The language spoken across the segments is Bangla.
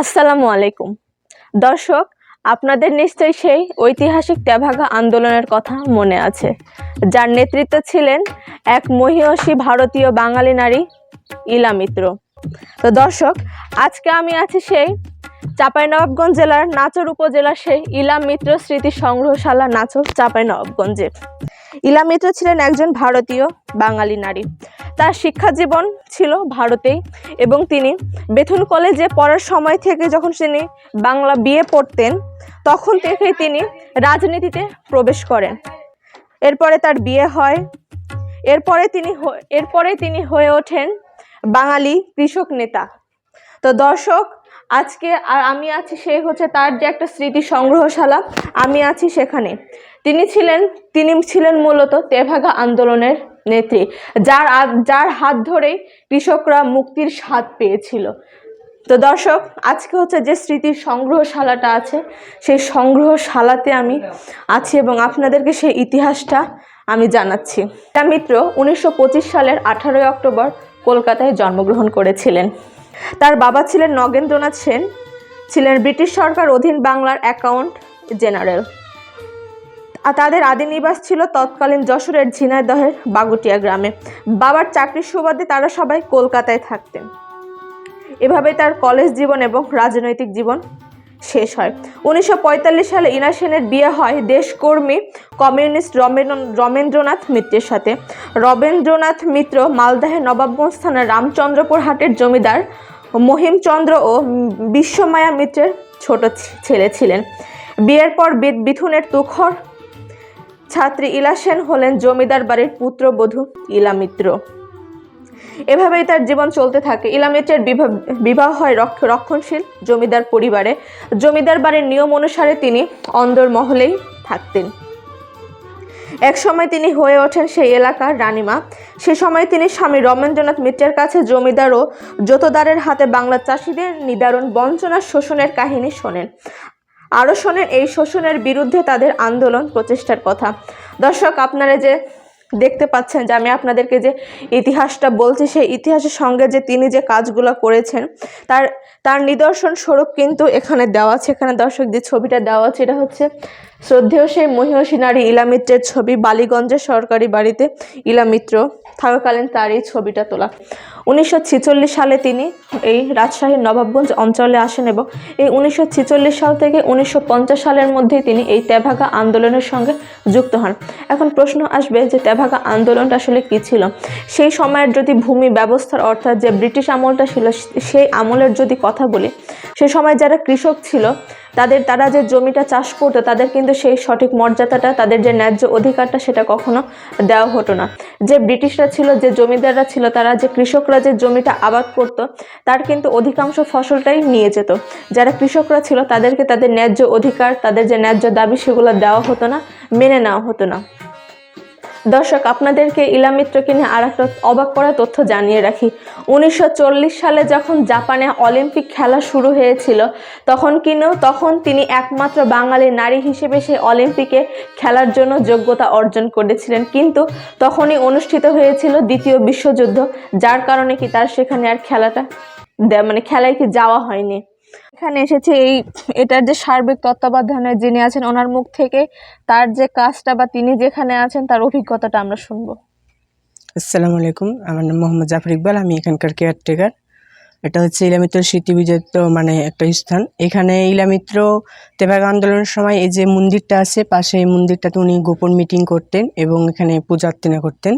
আসসালামু আলাইকুম। দর্শক, আপনাদের নিশ্চয়ই সেই ঐতিহাসিক তেভাগা আন্দোলনের কথা মনে আছে, যার নেতৃত্ব ছিলেন এক মহিয়সী ভারতীয় বাঙালি নারী ইলা মিত্র। তো দর্শক, আজকে আমি আছি সেই চাঁপাইনবাবগঞ্জ জেলার নাচর উপজেলার সেই ইলা মিত্র স্মৃতি সংগ্রহশালা নাচর চাঁপাইনবাবগঞ্জে। ইলা মিত্র ছিলেন একজন ভারতীয় বাঙালি নারী। তার শিক্ষা জীবন ছিল ভারতেই এবং তিনি বেথুন কলেজে পড়ার সময় থেকে যখন তিনি বাংলা বিয়ে পড়তেন, তখন থেকেই তিনি রাজনীতিতে প্রবেশ করেন। এরপরে তার বিয়ে হয়। এরপরে তিনি এরপরে তিনি হয়ে ওঠেন বাঙালি কৃষক নেতা। তো দর্শক আজকে আর আমি আছি সে হচ্ছে তার যে একটা স্মৃতি সংগ্রহশালা, আমি আছি সেখানে। তিনি ছিলেন তিনি ছিলেন মূলত তেভাগা আন্দোলনের নেত্রী, যার যার হাত ধরেই কৃষকরা মুক্তির স্বাদ পেয়েছিল। তো দর্শক, আজকে হচ্ছে যে স্মৃতির সংগ্রহশালাটা আছে, সেই সংগ্রহশালাতে আমি আছি এবং আপনাদেরকে সেই ইতিহাসটা আমি জানাচ্ছি। তা মিত্র উনিশশো পঁচিশ সালের আঠারোই অক্টোবর কলকাতায় জন্মগ্রহণ করেছিলেন। তার বাবা ছিলেন নগেন্দ্রনাথ সেন, ছিলেন ব্রিটিশ সরকার অধীন বাংলার অ্যাকাউন্ট জেনারেল। তাদের আদি নিবাস ছিল তৎকালীন যশোরের ঝিনাইদহের বাগুটিয়া গ্রামে। বাবার চাকরির সুবাদে তারা সবাই কলকাতায় থাকতেন। এভাবে তার কলেজ জীবন এবং রাজনৈতিক জীবন শেষ হয়। উনিশশো পঁয়তাল্লিশ সালে ইনা সেনের বিয়ে হয় দেশকর্মী কমিউনিস্ট রমেন- রমেন্দ্রনাথ মিত্রের সাথে। রবীন্দ্রনাথ মিত্র মালদাহের নবাবগঞ্জ থানার রামচন্দ্রপুর হাটের জমিদার মহিমচন্দ্র ও বিশ্বমায়া মিত্রের ছোট ছেলে ছিলেন। বিয়ের পর বিথুনের তুখর ছাত্রী ইলা সেন হলেন জমিদার বাড়ির পুত্রবধূ ইলা মিত্র। এভাবেই তার জীবন চলতে থাকে। ইলামিত্রের বিবাহ হয় রক্ষ- রক্ষণশীল জমিদার পরিবারে। জমিদার বাড়ির নিয়ম অনুসারে তিনি অন্দর মহলেই থাকতেন। এক সময় তিনি হয়ে ওঠেন সেই এলাকার রানীমা। সে সময় তিনি স্বামী রমেন্দ্রনাথ মিত্রের কাছে জমিদার ও জোতদারের হাতে বাংলা চাষিদের নিদারুণ বঞ্চনা শোষণের কাহিনী শোনেন। আরও শোনেন এই শোষণের বিরুদ্ধে তাদের আন্দোলন প্রচেষ্টার কথা। দর্শক, আপনারা যে দেখতে পাচ্ছেন যে আমি আপনাদেরকে যে ইতিহাসটা বলছি, সেই ইতিহাসের সঙ্গে যে তিনি যে কাজগুলো করেছেন, তার তার নিদর্শন স্বরূপ কিন্তু এখানে দেওয়া আছে। এখানে দর্শক যে ছবিটা দেওয়া আছে, এটা হচ্ছে শ্রদ্ধেয় সেই মহিষী নারী ইলামিত্রের ছবি বালিগঞ্জের সরকারি বাড়িতে ইলামিত্র, থাকাকালীন তার এই ছবিটা তোলা। উনিশশো ছেচল্লিশ সালে তিনি এই রাজশাহীর নবাবগঞ্জ অঞ্চলে আসেন এবং এই উনিশশো ছেচল্লিশ সাল থেকে উনিশশো পঞ্চাশ সালের মধ্যেই তিনি এই তেভাগা আন্দোলনের সঙ্গে যুক্ত হন। এখন প্রশ্ন আসবে যে তেভাগা আন্দোলনটা আসলে কী ছিল? সেই সময়ের যদি ভূমি ব্যবস্থার অর্থাৎ যে ব্রিটিশ আমলটা ছিল সেই আমলের যদি কথা বলি, সে সময় যারা কৃষক ছিল তাদের, তারা যে জমিটা চাষ করতো, তাদের কিন্তু সেই সঠিক মর্যাদাটা, তাদের যে ন্যায্য অধিকারটা সেটা কখনো দেওয়া হতো না। যে ব্রিটিশরা ছিল, যে জমিদাররা ছিল, তারা যে কৃষকরা যে জমিটা আবাদ করত, তার কিন্তু অধিকাংশ ফসলটাই নিয়ে যেত। যারা কৃষকরা ছিল, তাদেরকে তাদের ন্যায্য অধিকার, তাদের যে ন্যায্য দাবি, সেগুলো দেওয়া হতো না, মেনে নেওয়া হতো না। দর্শক, আপনাদেরকে ইলামিত্রকে নিয়ে আর একটা অবাক করা তথ্য জানিয়ে রাখি। উনিশশো চল্লিশ সালে যখন জাপানে অলিম্পিক খেলা শুরু হয়েছিল, তখন কিনো, তখন তিনি একমাত্র বাঙালি নারী হিসেবে সেই অলিম্পিকে খেলার জন্য যোগ্যতা অর্জন করেছিলেন। কিন্তু তখনই অনুষ্ঠিত হয়েছিল দ্বিতীয় বিশ্বযুদ্ধ, যার কারণে কি তার সেখানে আর খেলাটা মানে খেলায় কি যাওয়া হয়নি। এখানে এসেছে এই, এটার যে সার্বিক তত্ত্বাবধানে যিনি আছেন, ওনার মুখ থেকে তার যে কাজটা বা তিনি যেখানে আছেন, তার অভিজ্ঞতাটা আমরা শুনব। আসসালামু আলাইকুম। আমার নাম মোহাম্মদ জাফর ইকবাল, আমি এখানকার কেয়ারটেকার এটা হচ্ছে ইলামিত্র স্মৃতি বিজেত মানে একটা স্থান। এখানে ইলামিত্র তেভাগ আন্দোলনের সময় এই যে মন্দিরটা আছে, পাশে এই মন্দিরটাতে উনি গোপন মিটিং করতেন এবং এখানে পূজা অর্চনা করতেন।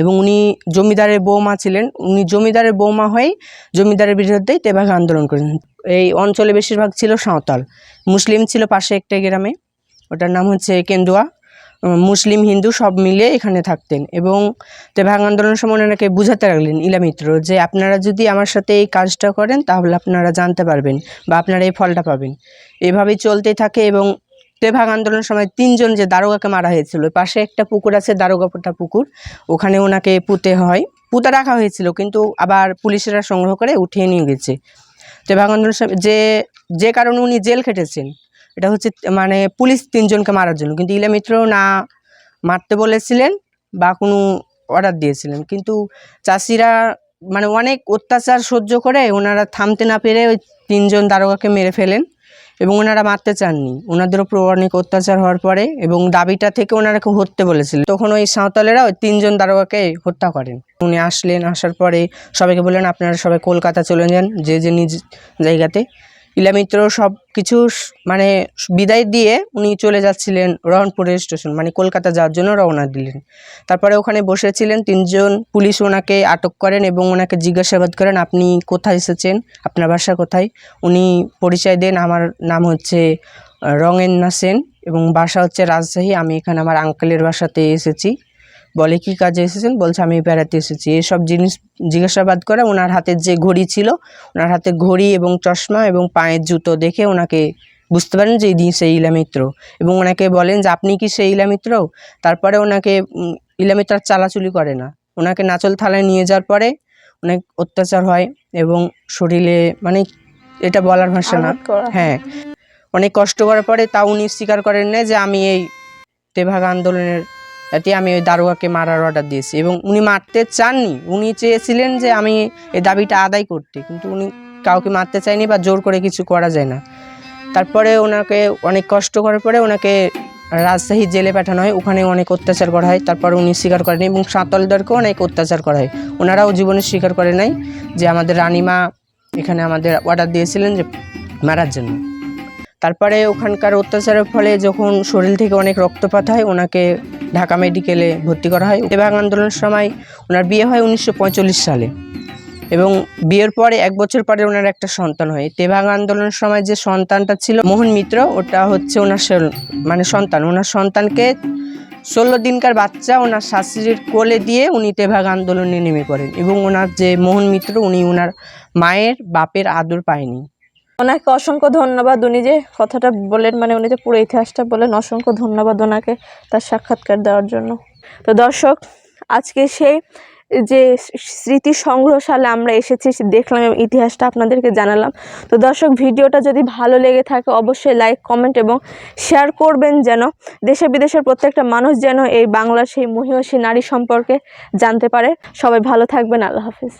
এবং উনি জমিদারের বৌমা ছিলেন। উনি জমিদারের বৌমা হয়ে জমিদারের বিরুদ্ধেই তেভাগ আন্দোলন করেন এই অঞ্চলে বেশিরভাগ ছিল সাঁওতাল। মুসলিম ছিল পাশে একটা গ্রামে। ওটার নাম হচ্ছে কেন্দুয়া। মুসলিম, হিন্দু সব মিলে এখানে থাকতেন এবং তেভাগ আন্দোলনের সময় ওনাকে বুঝাতে লাগলেন ইলামিত্র যে আপনারা যদি আমার সাথে এই কাজটা করেন, তাহলে আপনারা জানতে পারবেন বা আপনারা এই ফলটা পাবেন। এভাবেই চলতেই থাকে এবং তেভাগ আন্দোলনের সময় তিনজন যে দারোগাকে মারা হয়েছিল পাশে একটা পুকুর আছে দারোগাপোটা পুকুর। ওখানে ওনাকে পুঁতে হয়। পুঁতে রাখা হয়েছিল, কিন্তু আবার পুলিশেরা সংগ্রহ করে উঠিয়ে নিয়ে গেছে। তেভাগ আন্দোলনের সময় যে যে কারণে উনি জেল খেটেছেন, এটা হচ্ছে মানে পুলিশ তিনজনকে মারার জন্য। কিন্তু ইলা মিত্র না মারতে বলেছিলেন বা কোনো অর্ডার দিয়েছিলেন। কিন্তু চাষিরা মানে অনেক অত্যাচার সহ্য করে, ওনারা থামতে না পেরে ওই তিনজন দারোগাকে মেরে ফেলেন। এবং ওনারা মারতে চাননি। ওনাদের উপর অনেক অত্যাচার হওয়ার পরে এবং দাবিটা থেকে ওনারা খুব হত্যে বলেছিলেন তখন ওই সাঁওতালেরা ওই তিনজন দারোগাকে হত্যা করেন। উনি আসলেন, আসার পরে সবাইকে বললেন, আপনারা সবাই কলকাতা চলে যান, যে যে নিজ জায়গাতে। ইলামিত্র সব কিছু মানে বিদায় দিয়ে উনি চলে যাচ্ছিলেন রহনপুর রেল স্টেশন মানে কলকাতা যাওয়ার জন্য রওনা দিলেন। তারপরে ওখানে বসেছিলেন তিনজন পুলিশ ওনাকে আটক করেন এবং ওনাকে জিজ্ঞাসাবাদ করেন, আপনি কোথায় এসেছেন? আপনার বাসা কোথায়? উনি পরিচয় দেন, আমার নাম হচ্ছে রঙেন্না সেন এবং বাসা হচ্ছে রাজশাহী, আমি এখানে আমার আঙ্কেলের বাসাতে এসেছি। বলে কি কাজে এসেছেন? বলছে আমি বেড়াতে এসেছি। এসব জিনিস জিজ্ঞাসাবাদ করে ওনার হাতের যে ঘড়ি ছিল ওনার হাতে ঘড়ি এবং চশমা এবং পায়ের জুতো দেখে ওনাকে বুঝতে পারেন যে ইনি সেই ইলামিত্র। এবং ওনাকে বলেন যে আপনি কি সেই ইলামিত্র? তারপরে ওনাকে ইলামিত্র আর চালাচুলি করে না। ওনাকে নাচল থালায় নিয়ে যাওয়ার পরে অনেক অত্যাচার হয় এবং শরীরে মানে এটা বলার ভাষা না। হয়। হ্যাঁ। অনেক কষ্ট করার পরে তা উনি স্বীকার করেন না যে আমি এই তেভাগা আন্দোলনের এতে আমি ওই দারোগাকে মারার অর্ডার দিয়েছি। এবং উনি মারতে চাননি। উনি চেয়েছিলেন যে আমি এই দাবিটা আদায় করতে। কিন্তু উনি কাউকে মারতে চায়নি বা জোর করে কিছু করা যায় না। তারপরে ওনাকে অনেক কষ্ট করার পরে ওনাকে রাজশাহী জেলে পাঠানো হয়। ওখানে অনেক অত্যাচার করা হয়। তারপর উনি স্বীকার করেন এবং সাঁতালদেরকেও অনেক অত্যাচার করা হয়। ওনারাও জীবনে স্বীকার করে নাই যে আমাদের রানিমা এখানে আমাদের অর্ডার দিয়েছিলেন যে মারার জন্য। তারপরে ওখানকার অত্যাচারের ফলে যখন শরীর থেকে অনেক রক্তপাত হয়, ওনাকে ঢাকা মেডিকেলে ভর্তি করা হয়। তেভাগ আন্দোলনের সময় ওনার বিয়ে হয় উনিশশো পঁয়তাল্লিশ সালে এবং বিয়ের পরে এক বছর পরে ওনার একটা সন্তান হয়। তেভাগ আন্দোলনের সময় যে সন্তানটা ছিল মোহন মিত্র, ওটা হচ্ছে ওনার মানে সন্তান। ওনার সন্তানকে ষোলো দিনকার বাচ্চা ওনার শাশুড়ির কোলে দিয়ে উনি তেভাগ আন্দোলনে নেমে পড়েন এবং ওনার যে মোহন মিত্র, উনি ওনার মায়ের বাপের আদর পায়নি। ওনাকে অসংখ্য ধন্যবাদ। উনি যে কথাটা বলেন মানে উনি যে পুরো ইতিহাসটা বলেন অসংখ্য ধন্যবাদ ওনাকে তার সাক্ষাৎকার দেওয়ার জন্য। তো দর্শক, আজকে সেই যে স্মৃতি সংগ্রহশালে আমরা এসেছি, দেখলাম এবং ইতিহাসটা আপনাদেরকে জানালাম। তো দর্শক, ভিডিওটা যদি ভালো লেগে থাকে, অবশ্যই লাইক, কমেন্ট এবং শেয়ার করবেন যেন দেশে বিদেশের প্রত্যেকটা মানুষ যেন এই বাংলার সেই মহিষী নারী সম্পর্কে জানতে পারে। সবাই ভালো থাকবেন। আল্লাহ হাফিজ।